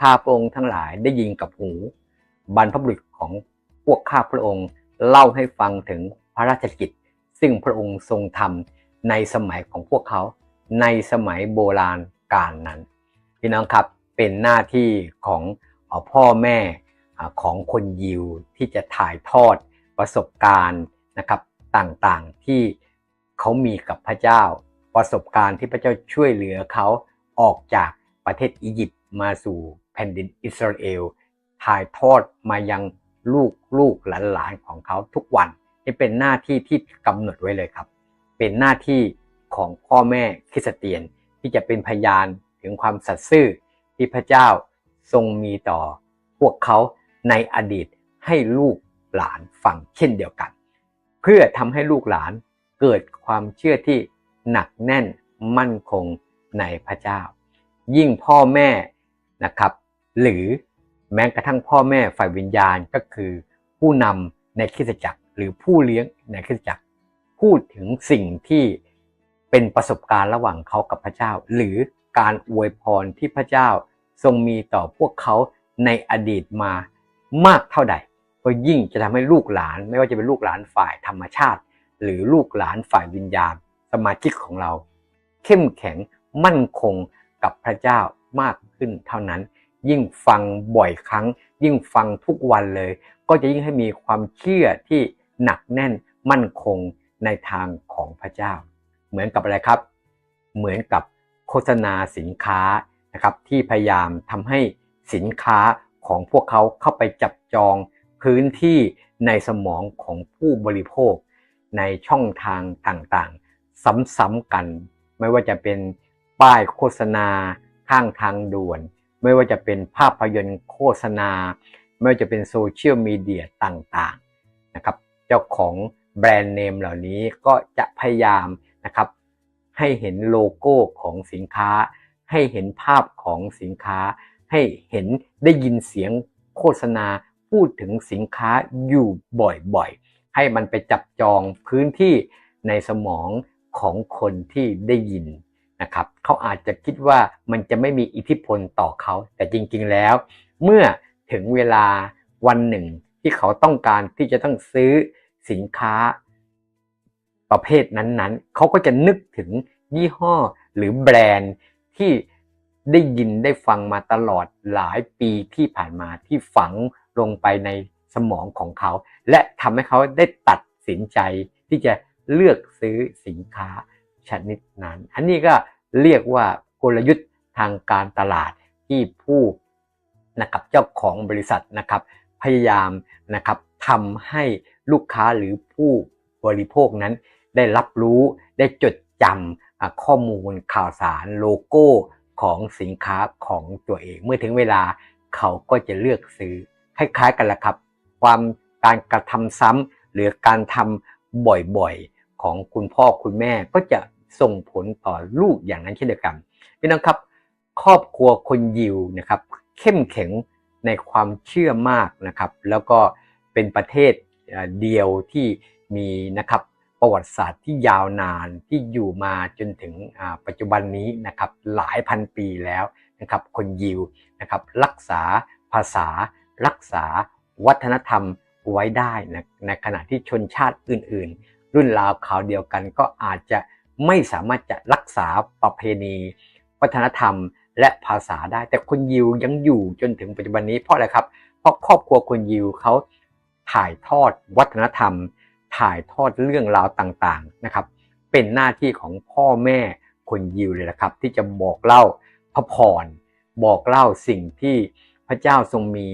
ข้าพระองค์ทั้งหลายได้ยินกับหู บรรพบุรุษของพวกข้าพระองค์เล่าให้ฟังถึงพระราชกิจ ซึ่งพระองค์ทรงทำในสมัยของพวกเขาในสมัยโบราณกาลนั้น พี่น้องครับเป็นหน้าที่ของพ่อแม่ของคนยิวที่จะถ่ายทอดประสบการณ์นะครับต่างๆที่เขามีกับพระเจ้า ประสบการณ์ที่พระเจ้าช่วยเหลือเขาออกจากประเทศอียิปต์มาสู่ แผ่นดินอิสราเอลถ่ายทอดมายังลูกลูกหลานๆของเขาทุกวันนี่เป็นหน้าที่ที่กำหนดไว้เลยครับ เป็นหน้าที่ของพ่อแม่คริสเตียนที่จะเป็นพยานถึงความสัตย์ซื่อที่พระเจ้าทรงมีต่อ พวกเขาในอดีตให้ลูกหลานฟังเช่นเดียวกัน เพื่อทำให้ลูกหลานเกิดความเชื่อที่หนักแน่นมั่นคงในพระเจ้า ยิ่งพ่อแม่นะครับ หรือแม้กระทั่งพ่อแม่ฝ่ายวิญญาณก็คือ ผู้นำในคริสตจักร หรือผู้เลี้ยงในคริสตจักร พูดถึงสิ่งที่เป็นประสบการณ์ระหว่างเขากับพระเจ้า หรือการอวยพรที่พระเจ้าทรงมีต่อพวกเขาในอดีตมามากเท่าใด ก็ยิ่งจะทำให้ลูกหลาน ไม่ว่าจะเป็นลูกหลานฝ่ายธรรมชาติ หรือลูกหลานฝ่ายวิญญาณ สมาชิกของเรา เข้มแข็งมั่นคงกับพระเจ้ามากขึ้นเท่านั้น ยิ่งฟังบ่อยครั้ง ยิ่งฟังทุกวันเลย ก็จะยิ่งให้มีความเชื่อที่หนักแน่นมั่นคงในทางของพระเจ้า เหมือนกับอะไรครับ เหมือนกับโฆษณาสินค้านะครับที่พยายามทำให้สินค้าของพวกเขาเข้าไปจับจองพื้นที่ในสมองของผู้บริโภค ในช่องทางต่างๆ ซ้ำๆกัน ไม่ว่าจะเป็นป้ายโฆษณาข้างทางด่วน ไม่ว่าจะเป็นภาพยนตร์โฆษณา ไม่ว่าจะเป็นโซเชียลมีเดียต่างๆนะครับเจ้าของแบรนด์เนมเหล่านี้ก็จะพยายามนะครับให้เห็นโลโก้ของสินค้า ให้เห็นภาพของสินค้า ให้เห็นได้ยินเสียงโฆษณาพูดถึงสินค้าอยู่บ่อยๆ ให้มันไปจับจองพื้นที่ในสมองของคนที่ได้ยิน นะครับเขาอาจจะคิดว่ามันจะไม่มีอิทธิพลต่อเขา แต่จริงๆแล้ว เมื่อถึงเวลาวันหนึ่งที่เขาต้องการที่จะต้องซื้อสินค้าประเภทนั้นๆ เขาก็จะนึกถึงยี่ห้อหรือแบรนด์ที่ได้ยินได้ฟังมาตลอดหลายปีที่ผ่านมาที่ฝังลงไปในสมองของเขา และทำให้เขาได้ตัดสินใจที่จะเลือกซื้อสินค้า ชนิดนั้น อันนี้ก็เรียกว่ากลยุทธ์ทางการตลาดที่ผู้นะครับเจ้าของบริษัทนะครับพยายามนะครับทำให้ลูกค้าหรือผู้บริโภคนั้น ได้รับรู้ได้จดจำข้อมูลข่าวสารโลโก้ของสินค้าของตัวเอง เมื่อถึงเวลาเขาก็จะเลือกซื้อคล้ายๆกันละครับ ความการกระทำซ้ำหรือการทำบ่อยๆ ของคุณพ่อคุณแม่ก็จะ ส่งผลต่อลูกอย่างนั้นเช่นเดียวกันพี่น้องครับครอบครัวคนยิวนะครับเข้มแข็งในความเชื่อมากนะครับ แล้วก็เป็นประเทศเดียวที่มีนะครับประวัติศาสตร์ที่ยาวนานที่อยู่มาจนถึงปัจจุบันนี้นะครับหลายพันปีแล้วนะครับคนยิวนะครับรักษาภาษา รักษาวัฒนธรรมไว้ได้นะในขณะที่ชนชาติอื่น ๆ รุ่นราวข่าวเดียวกันก็อาจจะ ไม่สามารถจะรักษาประเพณี วัฒนธรรม และภาษาได้ แต่คนยิวยังอยู่จนถึงปัจจุบันนี้เพราะอะไรครับ เพราะครอบครัวคนยิวเขาถ่ายทอดวัฒนธรรม ถ่ายทอดเรื่องราวต่างๆนะครับ เป็นหน้าที่ของพ่อแม่คนยิวเลยนะครับ ที่จะบอกเล่าพระพรบอกเล่าสิ่งที่พระเจ้าทรงมี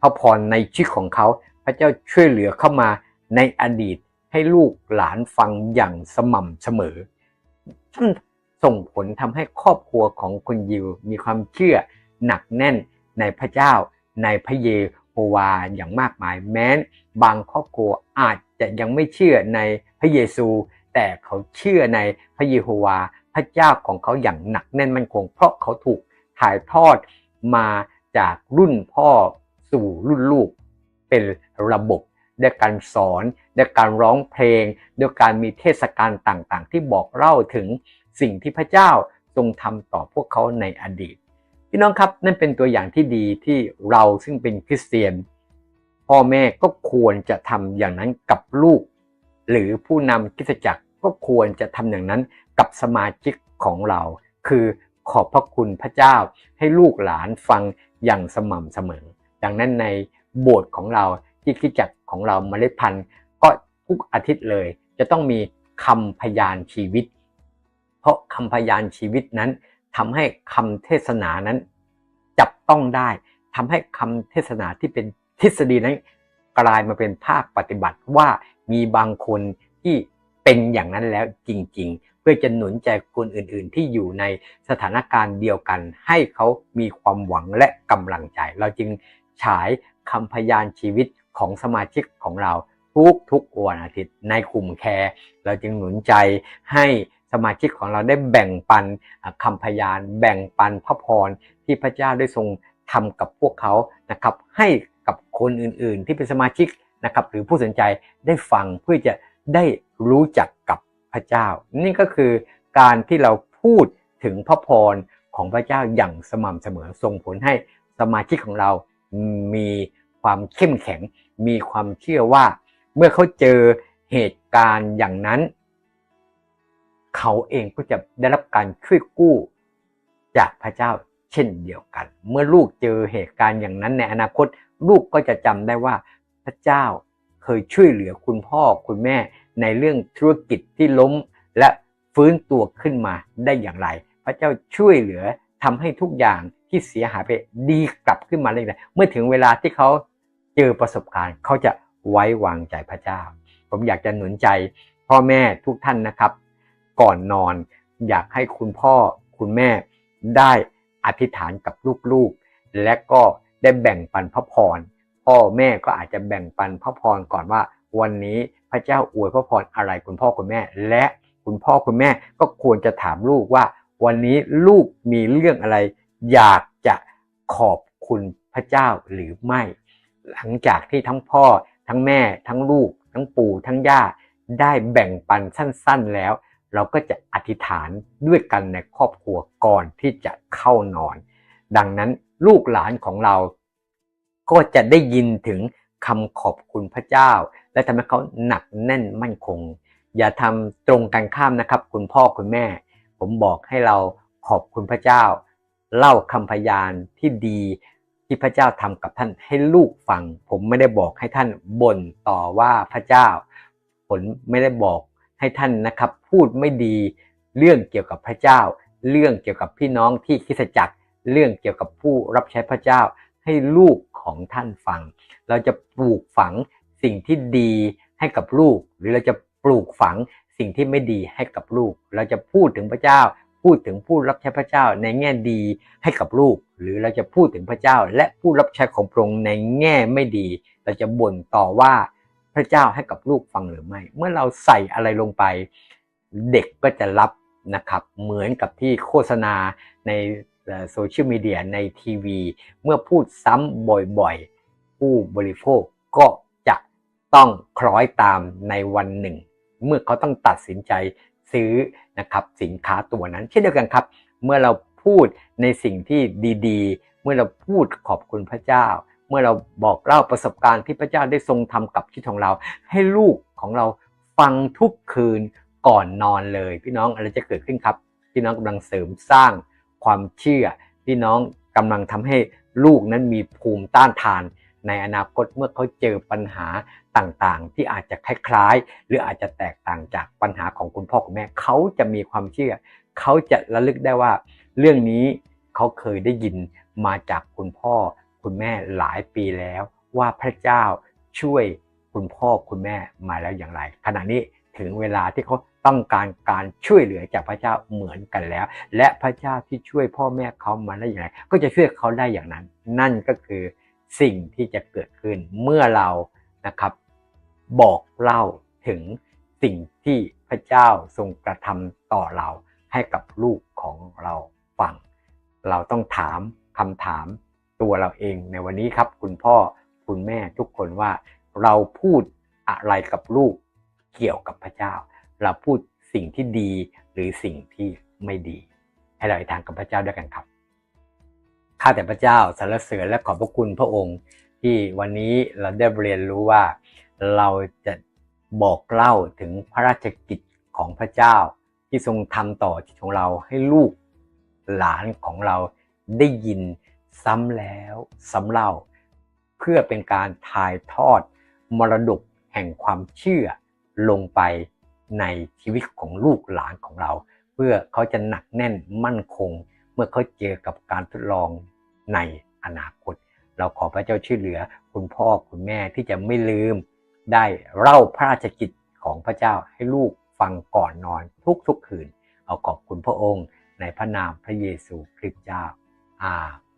พระพรในชีวิตของเขา พระเจ้าช่วยเหลือเข้ามาในอดีต ให้ลูกหลานฟังอย่างสม่ำเสมอท่านส่งผลทำให้ครอบครัวของคนยิวมีความเชื่อหนักแน่นในพระเจ้า ในพระเยโฮวาอย่างมากมาย แม้นบางครอบครัวอาจจะยังไม่เชื่อในพระเยซู แต่เขาเชื่อในพระเยโฮวา พระเจ้าของเขาอย่างหนักแน่นมั่นคง เพราะเขาถูกถ่ายทอดมาจากรุ่นพ่อสู่รุ่นลูกเป็นระบบด้วยการสอน ด้วยการร้องเพลง ด้วยการมีเทศกาลต่างๆ ที่บอกเล่าถึงสิ่งที่พระเจ้าทรงทำต่อพวกเขาในอดีต พี่น้องครับนั่นเป็นตัวอย่างที่ดีที่เราซึ่งเป็นคริสเตียน พ่อแม่ก็ควรจะทำอย่างนั้นกับลูก หรือผู้นำคริสตจักรก็ควรจะทำอย่างนั้นกับสมาชิกของเรา คือขอบพระคุณพระเจ้าให้ลูกหลานฟังอย่างสม่ำเสมอ ดังนั้นในโบสถ์ของเราที่คริสตจักรของเราเมล็ดพันธุ์ ทุกอาทิตย์เลย จะต้องมีคำพยานชีวิต เพราะคำพยานชีวิตนั้นทำให้คำเทศนานั้น จับต้องได้ทำให้คำเทศนาที่เป็นทฤษฎีนั้นกลายมาเป็นภาคปฏิบัติว่ามีบางคนที่เป็นอย่างนั้นแล้วจริง ๆ เพื่อจะหนุนใจคนอื่น ๆ ที่อยู่ในสถานการณ์เดียวกัน ให้เขามีความหวังและกำลังใจ เราจึงฉายคำพยานชีวิตของสมาชิกของเรา ทุกทุกวันอาทิตย์ในกลุ่มแคร์เราจึงหนุนใจให้สมาชิกของเราได้แบ่งปันคำพยาน แบ่งปันพระพรที่พระเจ้าได้ทรงทำกับพวกเขานะครับ ให้กับคนอื่นๆ ที่เป็นสมาชิกนะครับ หรือผู้สนใจได้ฟังเพื่อจะได้รู้จักกับพระเจ้า นี่ก็คือการที่เราพูดถึงพระพรของพระเจ้าอย่างสม่ำเสมอส่งผลให้สมาชิกของเรามีความเข้มแข็ง มีความเชื่อว่า เมื่อเขาเจอเหตุการณ์อย่างนั้น เขาเองก็จะได้รับการช่วยกู้จากพระเจ้าเช่นเดียวกัน เมื่อลูกเจอเหตุการณ์อย่างนั้นในอนาคต ลูกก็จะจำได้ว่าพระเจ้าเคยช่วยเหลือคุณพ่อคุณแม่ในเรื่องธุรกิจที่ล้มและฟื้นตัวขึ้นมาได้อย่างไร พระเจ้าช่วยเหลือทำให้ทุกอย่างที่เสียหายไปดีกลับขึ้นมาได้เลยเมื่อถึงเวลาที่เขาเจอประสบการณ์เขาจะ ไว้วางใจพระเจ้า ผมอยากจะหนุนใจพ่อแม่ทุกท่านนะครับ ก่อนนอนอยากให้คุณพ่อคุณแม่ได้อธิษฐานกับลูกๆ และก็ได้แบ่งปันพระพรพ่อแม่ก็อาจจะแบ่งปันพระพรก่อนว่า วันนี้พระเจ้าอวยพระพรอะไรคุณพ่อคุณแม่ และคุณพ่อคุณแม่ก็ควรจะถามลูกว่า วันนี้ลูกมีเรื่องอะไร อยากจะขอบคุณพระเจ้าหรือไม่ หลังจากที่ทั้งพ่อ ทั้งแม่ทั้งลูก ทั้งปู่ทั้งย่าได้แบ่งปันสั้นๆแล้ว เราก็จะอธิษฐานด้วยกันในครอบครัวก่อนที่จะเข้านอน ดังนั้นลูกหลานของเรา ก็จะได้ยินถึงคำขอบคุณพระเจ้า และทำให้เขาหนักแน่นมั่นคง อย่าทำตรงกันข้ามนะครับ คุณพ่อคุณแม่ ผมบอกให้เราขอบคุณพระเจ้า เล่าคำพยานที่ดี ที่พระเจ้าทำกับท่านให้ลูกฟัง ผมไม่ได้บอกให้ท่านบ่นต่อว่าพระเจ้า ผมไม่ได้บอกให้ท่านนะครับ พูดไม่ดีเรื่องเกี่ยวกับพระเจ้า เรื่องเกี่ยวกับพี่น้องที่คิสจักร เรื่องเกี่ยวกับผู้รับใช้พระเจ้า ให้ลูกของท่านฟัง เราจะปลูกฝังสิ่งที่ดีให้กับลูก หรือเราจะปลูกฝังสิ่งที่ไม่ดีให้กับลูก เราจะพูดถึงพระเจ้า พูดถึงผู้รับใช้พระเจ้าในแง่ดีให้กับลูก หรือเราจะพูดถึงพระเจ้าและผู้รับใช้ของพระองค์ในแง่ไม่ดี เราจะบ่นต่อว่าพระเจ้าให้กับลูกฟังหรือไม่ เมื่อเราใส่อะไรลงไป เด็กก็จะรับนะครับ เหมือนกับที่โฆษณาในโซเชียลมีเดียในทีวี เมื่อพูดซ้ำบ่อยๆ ผู้บริโภคก็จะต้องคล้อยตามในวันหนึ่ง เมื่อเขาต้องตัดสินใจซื้อนะครับสินค้าตัวนั้น เช่นเดียวกันครับ เมื่อเรา พูดในสิ่งที่ดีๆ เมื่อเราพูดขอบคุณพระเจ้า เมื่อเราบอกเล่าประสบการณ์ที่พระเจ้าได้ทรงทำกับชีวิตของเรา ให้ลูกของเราฟังทุกคืนก่อนนอนเลย พี่น้องอะไรจะเกิดขึ้นครับ พี่น้องกำลังเสริมสร้างความเชื่อ พี่น้องกำลังทำให้ลูกนั้นมีภูมิต้านทานในอนาคตเมื่อเขาเจอปัญหาต่างๆ ที่อาจจะคล้ายๆ หรืออาจจะแตกต่างจากปัญหาของคุณพ่อคุณแม่เขาจะมีความเชื่อ เขาจะระลึกได้ว่า เรื่องนี้เขาเคยได้ยินมาจากคุณพ่อคุณแม่หลายปีแล้ว ว่าพระเจ้าช่วยคุณพ่อคุณแม่มาแล้วอย่างไร ขณะนี้ถึงเวลาที่เขาต้องการการช่วยเหลือจากพระเจ้าเหมือนกันแล้ว และพระเจ้าที่ช่วยพ่อแม่เขามาได้อย่างไร ก็จะช่วยเขาได้อย่างนั้น นั่นก็คือสิ่งที่จะเกิดขึ้นเมื่อเรานะครับ บอกเล่าถึงสิ่งที่พระเจ้าทรงกระทำต่อเราให้กับลูกของเรา ฟัง เราต้องถามคำถามตัวเราเองในวันนี้ครับ คุณพ่อคุณแม่ทุกคนว่า เราพูดอะไรกับลูกเกี่ยวกับพระเจ้า เราพูดสิ่งที่ดีหรือสิ่งที่ไม่ดี ให้เราทางกับพระเจ้าด้วยกันครับข้าแต่พระเจ้าสรรเสริญและขอบพระคุณพระองค์ ที่วันนี้เราได้เรียนรู้ว่า เราจะบอกเล่าถึงพระราชกิจของพระเจ้า ที่ทรงทำต่อจิตของเราให้ลูก หลานของเราได้ยินซ้ำแล้วซ้ำเล่า เพื่อเป็นการถ่ายทอดมรดกแห่งความเชื่อลงไปในชีวิตของลูกหลานของเรา เพื่อเขาจะหนักแน่นมั่นคง เมื่อเขาเจอกับการทดลองในอนาคต เราขอพระเจ้าช่วยเหลือคุณพ่อคุณแม่ที่จะไม่ลืม ได้เล่าพระราชกิจของพระเจ้าให้ลูกฟังก่อนนอนทุกๆคืน เอาขอบคุณพระองค์ ในพระนามพระเยซูคริสต์เจ้าอา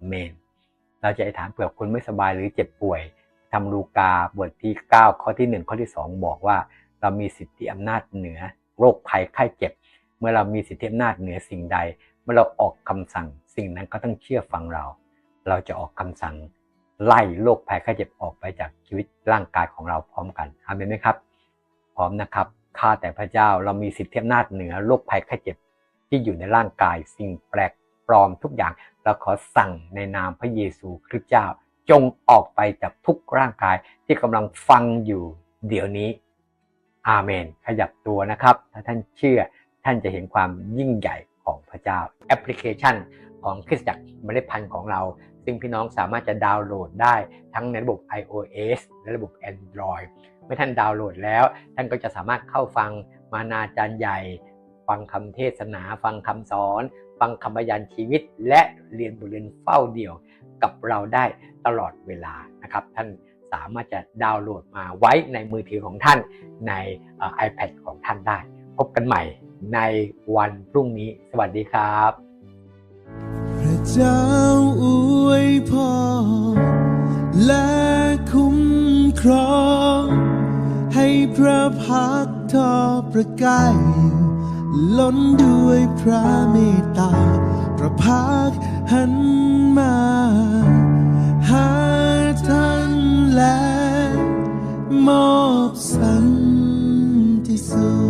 เมน เราจะอธิษฐานเผื่อคนไม่สบายหรือเจ็บป่วยทำลูกาบทที่ 9 ข้อที่ 1 ข้อที่ 2 บอกว่า เรามีสิทธิอำนาจเหนือโรคภัยไข้เจ็บ เมื่อเรามีสิทธิอำนาจเหนือสิ่งใด เมื่อเราออกคำสั่งสิ่งนั้นก็ต้องเชื่อฟังเรา เราจะออกคำสั่งไล่โรคภัยไข้เจ็บออกไปจากชีวิตร่างกายของเราพร้อมกันอาเมนไหมครับ พร้อมนะครับข้าแต่พระเจ้าเรามีสิทธิอำนาจเหนือโรคภัยไข้เจ็บ ที่อยู่ในร่างกายสิ่งแปลกปลอมทุกอย่าง เราขอสั่งในนามพระเยซูคริสต์เจ้า จงออกไปจากทุกร่างกายที่กำลังฟังอยู่เดี๋ยวนี้ อาเมน ขยับตัวนะครับ ถ้าท่านเชื่อท่านจะเห็นความยิ่งใหญ่ของพระเจ้า แอปพลิเคชันของคริสตจักรเมล็ดพันธุ์ของเรา ซึ่งพี่น้องสามารถจะดาวน์โหลดได้ทั้งในระบบ iOS และระบบ Android เมื่อท่านดาวน์โหลดแล้ว ท่านก็จะสามารถเข้าฟังมานาจารย์ใหญ่ ฟังคำเทศนา ฟังคำสอน ฟังคำบรรยานชีวิต และเรียนบทเรียนเฝ้าเดี่ยวกับเราได้ตลอดเวลานะครับ ท่านสามารถจะดาวน์โหลดมาไว้ในมือถือของท่านในเอ่อ iPad ของท่านได้ พบกันใหม่ในวันพรุ่งนี้ สวัสดีครับพระเจ้าอวยพรและคุ้มครอง ให้พระพักทอประกายอยู่ ล้นด้วยพระเมตตา พระพักหันมา หาท่านและมอบสันติสุข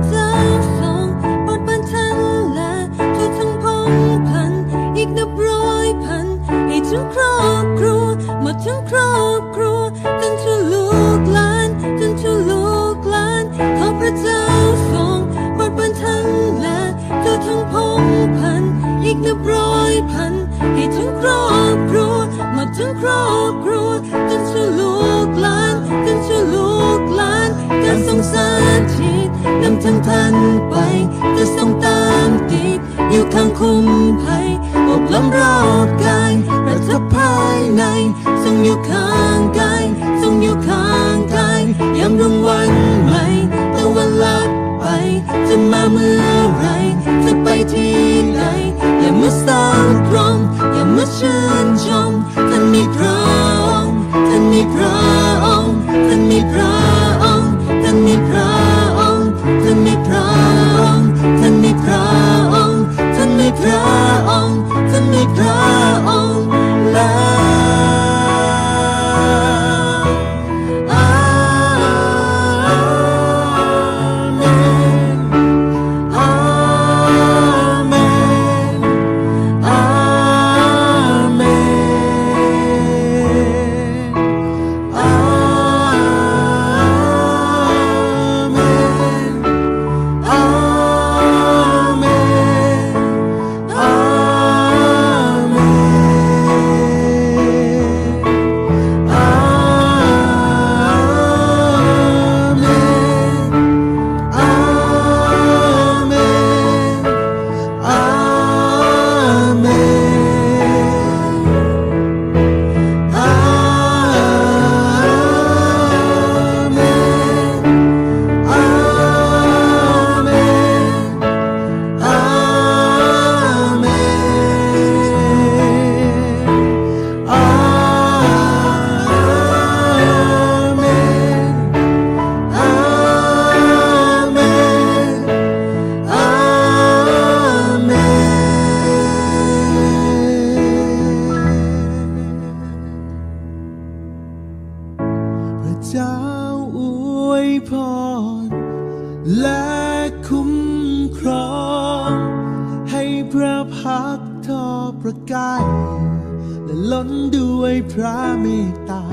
งครอบครัว หมดทั้งครอบครัวจนชั่วลูกหลานจนชั่วลูกหลานข้าพระเจ้าทรงโปรดบันทันและทุกทั้งพงพัน อีกนับร้อยพัน ให้ทั้งครอบครัว หมดทั้งครอบครัวจนชั่วลูกหลานจนชั่วลูกหลานการทรงสาธิตนำทั้งท่านไปจะทรงตามติดอยู่ข้างคุ้มภัยอบล้อมรอบ ทอประกาย และล้นด้วยพระเมตตา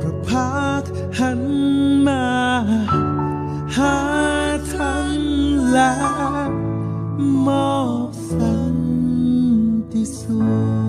พระพักหันมา หาท่านและมอบสันติสุข